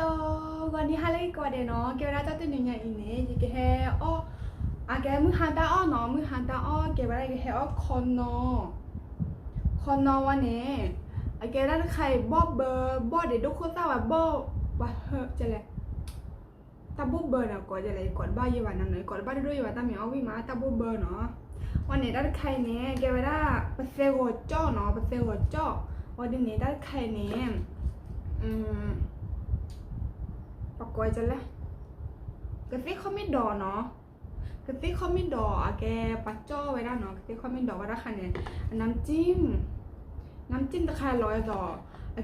h วันนี้ฮาเลยกว่าเดนเนาะเกี่ยวราบเจ้าตัวหนึ่งอย่งอีเนี่ยย่กี่แห่อ้ออาแกมือหันตาอ้อนาะมือหันตาอ้อเกี่ยบอะไรกี่แห่อ้อคอนนาะคอนนาะวันนี้อาแกนั่ใครบอบเบอร์บอบเด็กดุ๊กคุณตาว่าบอบว่าเฮ้จะเลยตาบอบเบอร์เนาะก่อนจะเลยก่อนบ้านเยาวันัหนเลยก่อนบ้านด้วยเยาวัตาเหมียววิมาตาบอบเบอร์เนาะ วันนี้ด้าใครเนี่ยเกี่ยวกับปเซโกจ้อเนาะปเซโกจ้อวันนี้ด้าใครเนี่ยอืมปกอยจะละกติคอมิดดอเนาะกติคอมิดดอแกปัจจ้อไว้ได้เนาะกติคอมิดดอว่าราคาเนี่ยน้ำจิ้ม น้ำจิ้มตะคาร้อยดอ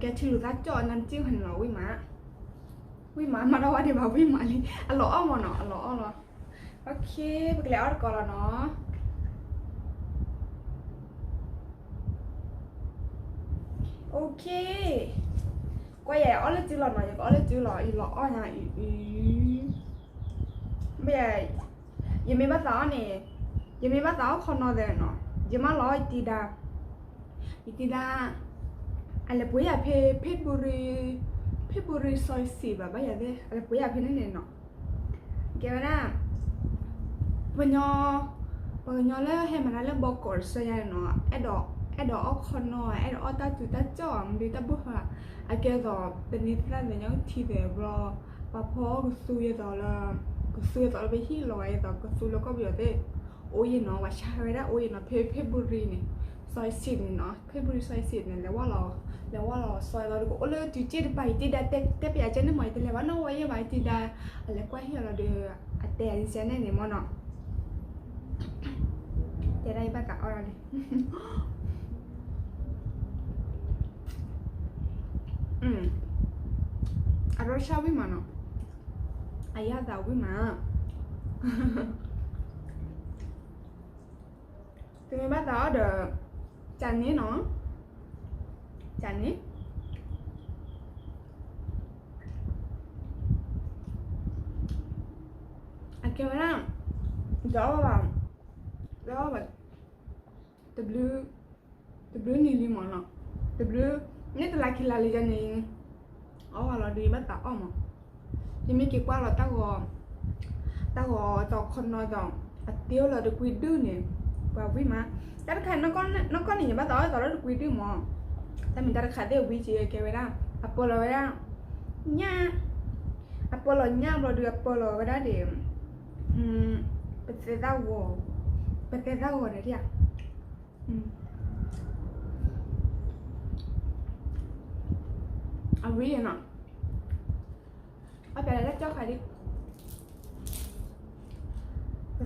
แกชิลุรัดจอน้ำจิ้มหันเราวิมาวิมามาแล้วว่าเดี๋ยววิมาลิอล่อยมาเนาะหล่อยอร่อโอเคไปแล้วก่อนละเนาะโอเคก็ยังอ้อเลยจื้อหล่อหน่อยอย่าอ้อเลยจื้หล่ออีหล่ออ้อังอีอีไม่ใหญยังไม่มาสาเนี่ยยังไม่มาษาคนนอเดนเนอยังมาลออีตีดาอีตีดาอะไรปุ๋ยอยาเพเพชบุรีเพชบุรีซอยสี่แบบว่อย่าเด้อะไรปุ๋ยอยเพนั่นเองเนาะเกี่ยวนะปัญญาปัญญาเล่าให้มันเล่าบอกก่อนเสียัเนาะไอ้ดอก ai đó ao con อ ó อตาจ ó ao ta chủ ta chọn đi ta bữa hả ai kia rồi bên này ra để nhau thì để bro và p อ ó cứ suy rồi là cứ suy rồi ไปที่ลอยต่อก็สูแล้วก็เบียดเด้โอ้ยเนาะ ว่าชาไว้ได้โอ้ยเนาะ เพชรเพบุรีเนี่ยซอยสิบเนาะเพชรบุรีซอยสิบเนี่ยแล้วว่าเราแล้วว่าเราซอยเราดูโอ้เลยจุดเจ็ดไปที่ได้เต็มเต็มไปอาจจะไม่ไหวแต่แล้วว่าน้องไว้ยังไหวีได้อะไรก็ให้เราเดือดแต่ดิฉันเนี่ยมั่นเนาะจะได้บ้ากับอะไย A Russia woman. I had t า a t woman. ถึงแม้แต่เดอจันนี่เนาะจันนี่อะเกี่ยวกับเดอแบบเดอแบบเตอบลูเดอบลูนีลิมอนอะเดอบลูนี่ตลาดคิลาเลีจันเออ๋อลอดีบัตตาอ้อมยังไม่กี่ว่าเราตากอตากอจอกคนนอจองเดียวเราจะคุยดื้อเนี่ยว่าวิมา แต่ใครน้องก้อนน้องก้อนนี่ยังบัตตาอ้อตอเราจะคุยดื้อมองแต่เหมืีแต่ใครเดียววิจัยแกเวลาอพอลโลเวลาเนี่ยอพอลโลเนี่ยเราดูอพอลโลเวลาเดิมอืม เป็นเซ้าวอเป็นเซ้าวอะไรเดียวอืมอาวิ่งหน่อยเอาไปแล้เจ้าใครดิ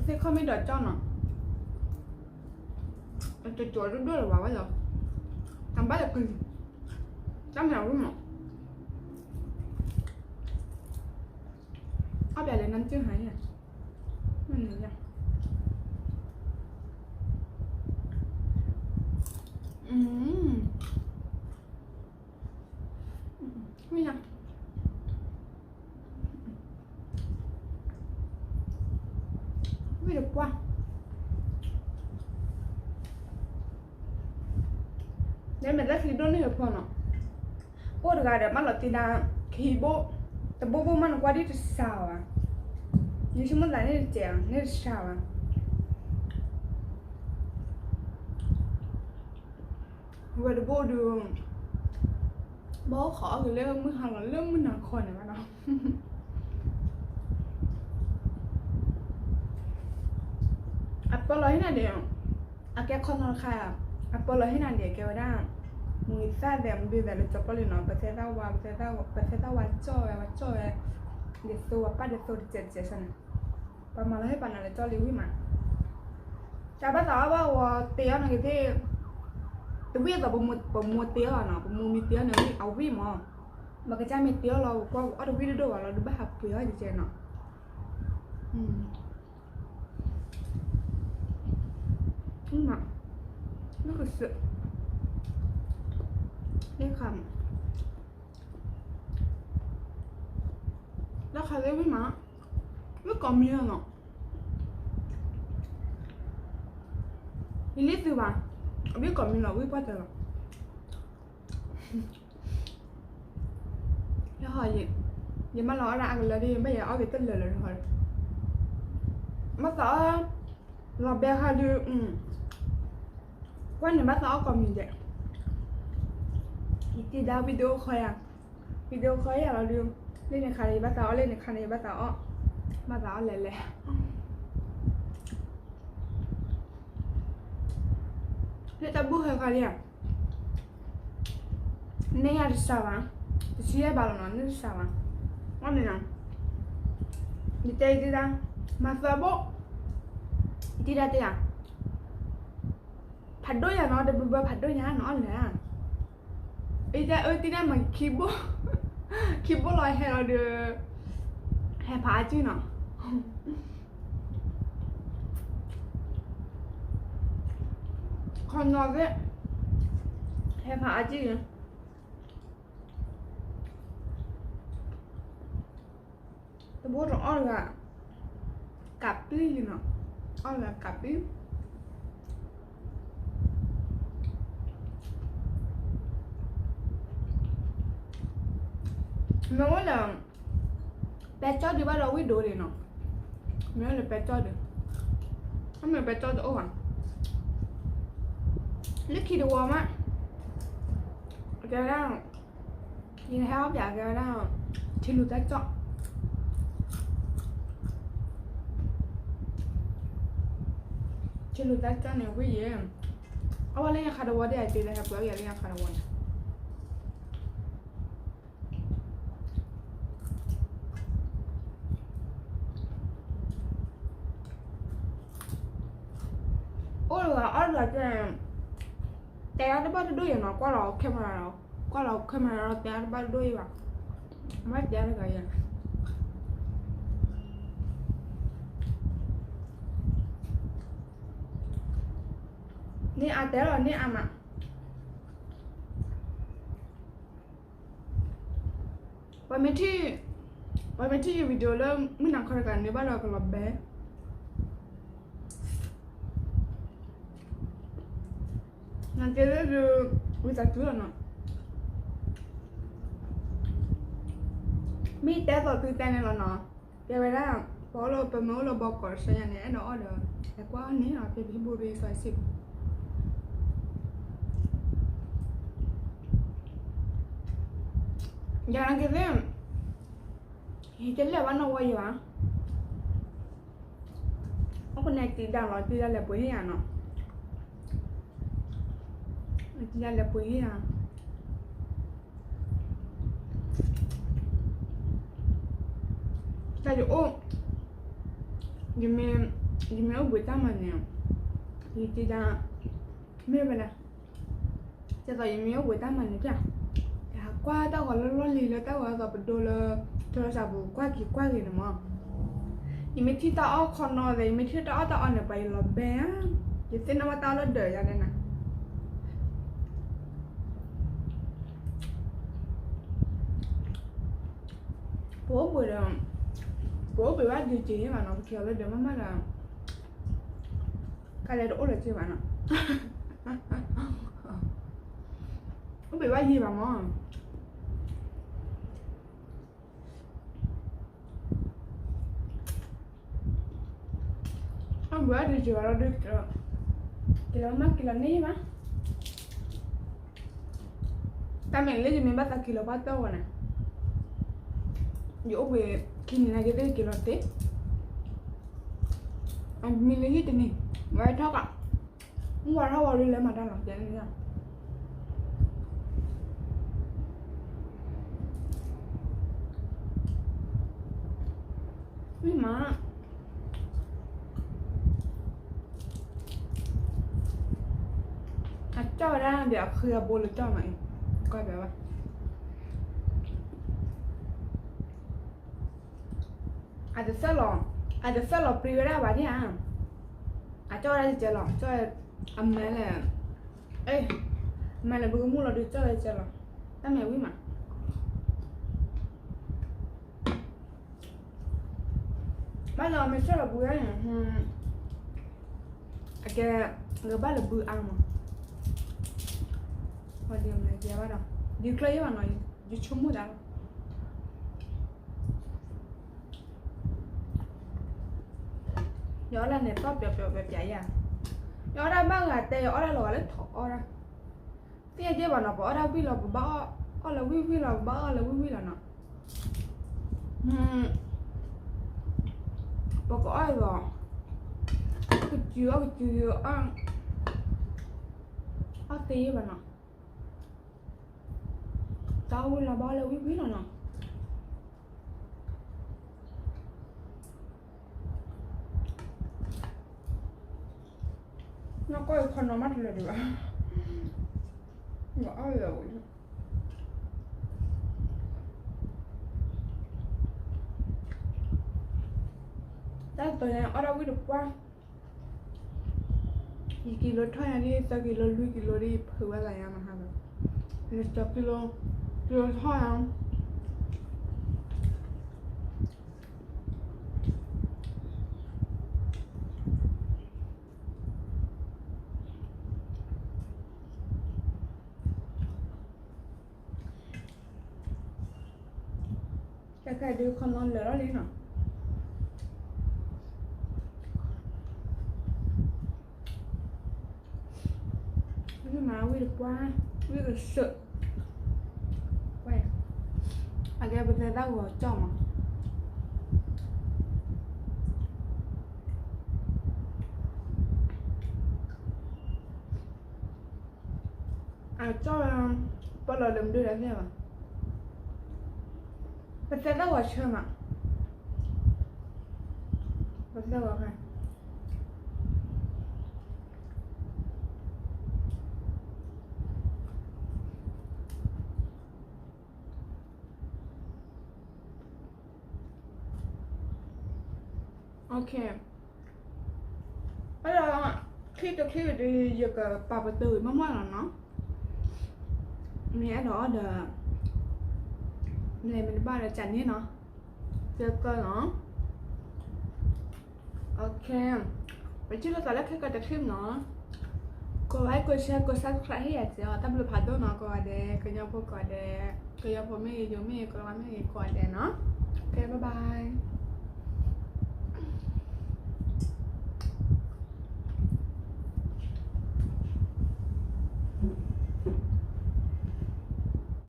เซ็กเขอไม่ดอดเจ้าหน่อแมันจะจวดด้วยหรือวาวะเหรอทำบ้าจะกินจำแถวรู้หมอเอาแบบนั้นจื้อหายอ่ะมันหนีอ่ะไม่ถูกว่าเนี่ยมันไดคลิปด้วยนี่เหรอพ่อเนาะโว้ดกาเดีกมันหลอดตีนาคีโบแต่โบโบมันกว่าที่จะสาวอ่ะยิ่ชืมันอะไรนี่เจียงนี่สาวอ่ะวันโบดูโบขอคือเรื่องมือหันเรื่องมือหนักคนเนี่ยมันเนาะ Apologena de aquel conoja Apologena de que ahora muy sabe un vida le topo le no pese da wa pese da wa pese da wa choe wa choe de so wa pa de so de che che sana pa mala he pa na le chole wi ma cha ba sa ba wa te ya na ke te te wi da bo mo bo mo te ya na bo mo mi te ya na wi au wi ma mà cái cha mi tiêu lo qua ở đâu video đó là được ba học phía gì chứ nó 今ี่มすนカムだから今สんか見るのคำแล้วคเีิก่อนมีหรอีดวิป้าก่อมีหรอวิแล้วหอยยังมาล้อรักเลยดิไม่อยากเอาไปต้นเลยเลยหอยมาสอเราเบลค่ะดูอืม quando bắt con mình dạy thì đã video khỏe video khỏe là đường lên này khai bắt tao lên này khai bắt tao bắt tao lẹ lẹ lẹ tao bút hơi khai liền nên nhà được sao bạn thì xíu bảo nó nên sao bạn ngon này nè đi tây đi ra mà sao bố đi ra tây à 받도 야너 대부분 받도 야 너냐 이제 어디나 막 기보 기보라 해라드 해봐지나 건너게 해봐지 뭐좀 얼가 까삐 이나 얼가 까삐 Me huele pecho de barro y dure, ¿no? Me huele pecho de. No me pecho de ojo. Lúc khi được warm á Kêu ra Nhìn thấy hấp dạ kêu ra Thì lụt tách chọn Thì lụt tách chọn này quý vị Ở đây là khá đồ quá đây là tiền là hợp gỡ dạ là khá đồ quá เがาるだけでアルバイトどういうのこれを決めろこれを決めろってアルバイトมういうわマジでรるがいいなนี่อาแต่เรานี่อามาวันเมื่อที่วันเมื่อที่วิดีโอเริ่มเมื่อนังคอย์กันในบ้านเราก็รับแบなんてレルうざくよなมีแต่บอกคือแต่ในวันน่ะเดี๋ยวไปได้เพราะเราเป็นมือเราบอกก่อนใช่ไหมเนาะเด้อแต่ว่าอันนี้อ่ะเป็นพิบูรีซอยสิบอย่างนั้นก็เนี่ยเห็นเลยว่าน้องวัยวะเพราะคนไหนตีดังเราตีได้เลยปุ๋ยเนี่ยเนาะဒီကလက်ပွင့်ရတာကြိုအိုးဒီမင်းဒီမင်းဘွေတမနေဒီတိတာမေဘလားကျတော့ဒီမင်းဘွေတမနေပြဒါကွာတော့ကလောလောလီလောတော့ကတော့ဘဒိုလောတော့စားဘူးကွာကြီးကွာကြီးနော်ဒီမင်းတိတာအော်ခေါ်နော်ဒီမင်းတိတာအော်တော့အနေပိုင်လောဘဲဒီစင်နမတာလောဒေရနေနာ What would um what would I do to him and I'll kill the mama là cái này đổ là chưa bạn ạ không bị bao gì bạn ngon à? không bữa đi chùa là được rồi thì là mắc thì là ní mà ta mình lấy thì mình bắt ta kilo bắt đâu nè ยกเปคินนาเกตเกลอตอันมีเลยที่นี่ไว้ท่ากั่มึงว่าเท่าเร่องอะไรมาด้านหลังจะเนี่ยพี่มาเจ้าได้เดี๋ยวคือโบหรือเจ้าใหม่ ก็แบบว่า hacerlo, hacerlo primera variante. Ahora es gelo, yo amele. Eh, me le pongo mulo de todo el gelo. Dame wima. Bueno, me solo voy a ir. A que lo vale bu amo. Oye, me llevaron. Yo creo que iban a ir. Yo chumo ya. là nếp bắp bẹp bẹp bẹp vậy à nhỏ ra bao là tê ở ra lò lấy thọ đây, thế chứ bọn nó bỏ đây vi lò bà ở đây vi vi lò bà ở là vi vi lò nó bà à. có ai rồi cái chưa, cái chứa ăn ở tê bà nó tao là bao là vi vi lò nó なんかこのままれるわ。今合うよ。ได้ตัวนี้อร่อยหรือว่าอีกิโลเท่านี้้งกิโลลูกกิโลรีเพื่ออะไรอะมาฮะแบบจะกิโล กิโลเท่านี้ cái đưa con non lỡ lên hả nhưng mà we được qua we được sợ quay à, à cái bên này đau rồi cho mà à cho ờ, bao giờ đừng đưa đến đây mà chưa mà, بتذوق هنا بتذوق هنا ok bây giờ khi tôi khi từ được việc bà từ mới muốn là nó mẹ đó được ในมันบ้านอาจันนี่เนาะเจอกันเนาะ โอเค ไปชิลกันแล้วแค่กันจะคลิมเนาะก็ไว้ก็เชื่อก็สักครั้งให้อยากเจอถ้าเราผ่าพตัวเนาะก็ได้ก็ยังพูดก็ได้ก็ยังพูดไม่ย่งไม่ก็ยังไม่ก็ได้เนาะ โอเค บ๊ายบาย